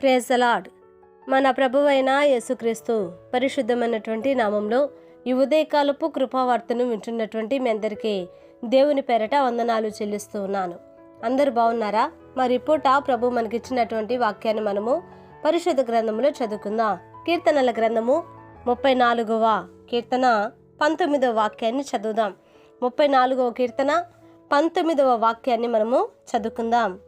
Praise the Lord మన ప్రభువైన యేసుక్రీస్తు పరిశుద్ధమైనటువంటి నామంలో ఈ ఉదయకాలపు కృపావార్తను వింటున్నటువంటి మీ అందరికీ దేవుని పేరట వందనాలు చెల్లిస్తూ ఉన్నాను. అందరు బాగున్నారా? మరి పూట ప్రభు మనకిచ్చినటువంటి వాక్యాన్ని మనము పరిశుద్ధ గ్రంథంలో చదువుకుందాం. కీర్తనల గ్రంథము ముప్పై నాలుగవ కీర్తన పంతొమ్మిదవ వాక్యాన్ని చదువుదాం. ముప్పై నాలుగవ కీర్తన పంతొమ్మిదవ వాక్యాన్ని మనము చదువుకుందాం.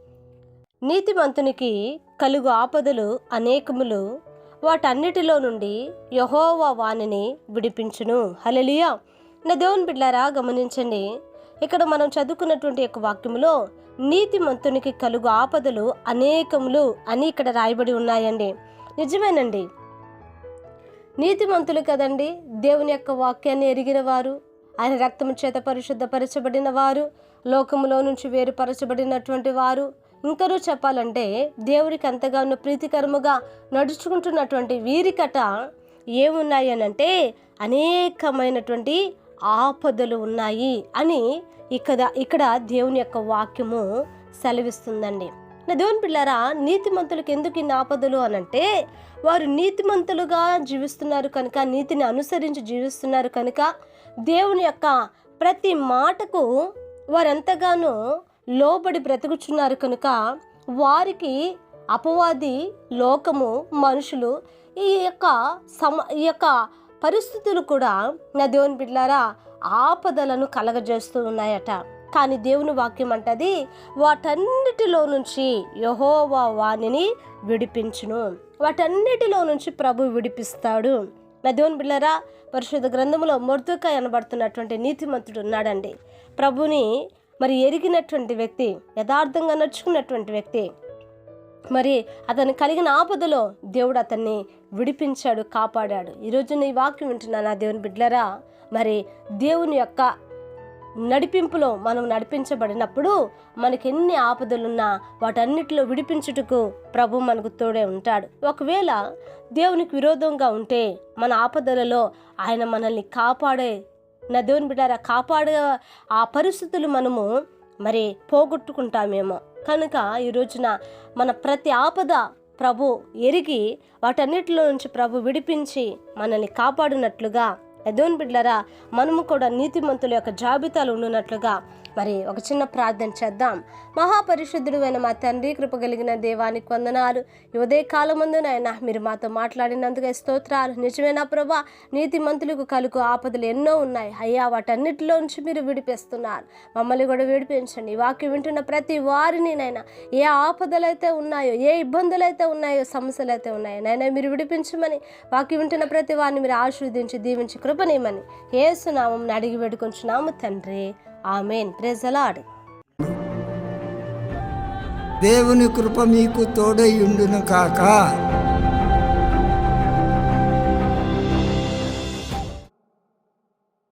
నీతిమంతునికి కలుగు ఆపదలు అనేకములు వాటన్నిటిలో నుండి యహోవా వాణిని విడిపించును. హలలియా నా దేవుని బిడ్డారా గమనించండి. ఇక్కడ మనం చదువుకున్నటువంటి యొక్క వాక్యములో నీతిమంతునికి కలుగు ఆపదలు అనేకములు అని ఇక్కడ రాయబడి ఉన్నాయండి. నిజమేనండి. నీతిమంతులు కదండి దేవుని యొక్క వాక్యాన్ని ఎరిగిన వారు ఆయన రక్తము చేత పరిశుద్ధపరచబడిన వారు లోకములో నుంచి వేరుపరచబడినటువంటి వారు ఇంకనూ చెప్పాలంటే దేవుడికి ఎంతగానో ప్రీతికరముగా నడుచుకుంటున్నటువంటి వీరికట ఏమున్నాయి అని అంటే అనేకమైనటువంటి ఆపదలు ఉన్నాయి అని ఇక్కడ ఇక్కడ దేవుని యొక్క వాక్యము సెలవిస్తుందండి. నా దేవుని పిల్లారా నీతిమంతులకు ఎందుకు ఇన్ని ఆపదలు అనంటే వారు నీతిమంతులుగా జీవిస్తున్నారు కనుక నీతిని అనుసరించి జీవిస్తున్నారు కనుక దేవుని యొక్క ప్రతి మాటకు వారెంతగానో లోబడి బ్రతుకుచున్నారు కనుక వారికి అపవాది లోకము మనుషులు ఈ యొక్క సమ ఈ యొక్క పరిస్థితులు కూడా నా దేవుని బిడ్లారా ఆపదలను కలగజేస్తూ ఉన్నాయట. కానీ దేవుని వాక్యం అంటది వాటన్నిటిలో నుంచి యహోవా వాణిని విడిపించును. వాటన్నిటిలో నుంచి ప్రభు విడిపిస్తాడు. నా దేవుని బిళ్ళరా పరిశుద్ధ గ్రంథంలో మొర్దుక అనబడుతున్నటువంటి నీతిమంతుడు ఉన్నాడండి. ప్రభుని మరి ఎరిగినటువంటి వ్యక్తి యథార్థంగా నడుచుకున్నటువంటి వ్యక్తి మరి అతను కలిగిన ఆపదలో దేవుడు అతన్ని విడిపించాడు కాపాడాడు. ఈరోజు నీ వాక్యం వింటున్నా నా దేవుని బిడ్డలరా మరి దేవుని యొక్క నడిపింపులో మనం నడిపించబడినప్పుడు మనకి ఎన్ని ఆపదలున్నా వాటన్నిటిలో విడిపించుటకు ప్రభు మనకు తోడే ఉంటాడు. ఒకవేళ దేవునికి విరోధంగా ఉంటే మన ఆపదలలో ఆయన మనల్ని కాపాడే నా దేవుని బిడ్డారా కాపాడ ఆ పరిస్థితులు మనము మరి పోగొట్టుకుంటామేమో. కనుక ఈ రోజున మన ప్రతి ఆపద ప్రభు ఎరిగి వాటన్నిటిలో నుంచి ప్రభు విడిపించి మనల్ని కాపాడినట్లుగా దేవుని బిడ్డలరా మనము కూడా నీతిమంతుల యొక్క జాబితాలు ఉండునట్లుగా. మరి ఒక చిన్న ప్రార్థన చేద్దాం. మహాపరిశుద్ధుడు అయిన మా తండ్రి కృపగలిగిన దేవానికి వందనాలు. ఇవదే ఉదయ కాలమందు నాయన మీరు మాతో మాట్లాడినందుకే స్తోత్రాలు. నిజమేనా ప్రభా నీతిమంతులకు కలుగు ఆపదలు ఎన్నో ఉన్నాయి. అయ్యా వాటన్నిటిలో నుంచి మీరు విడిపిస్తున్నారు. మమ్మల్ని కూడా విడిపించండి. వాక్యం వింటున్న ప్రతి వారిని నైనా ఏ ఆపదలైతే ఉన్నాయో ఏ ఇబ్బందులు అయితే ఉన్నాయో సమస్యలు అయితే ఉన్నాయో నైనా మీరు విడిపించమని వాక్యం వింటున్న ప్రతి వారిని మీరు ఆశీర్వదించి దీవించి కృపనేమని ఏసునామం అడిగి పెట్టుకుంటున్నాము తండ్రి. ఆమెన్. ప్రెజలాడ్ దేవుని కృప మీకు తోడై ఉండును కాక.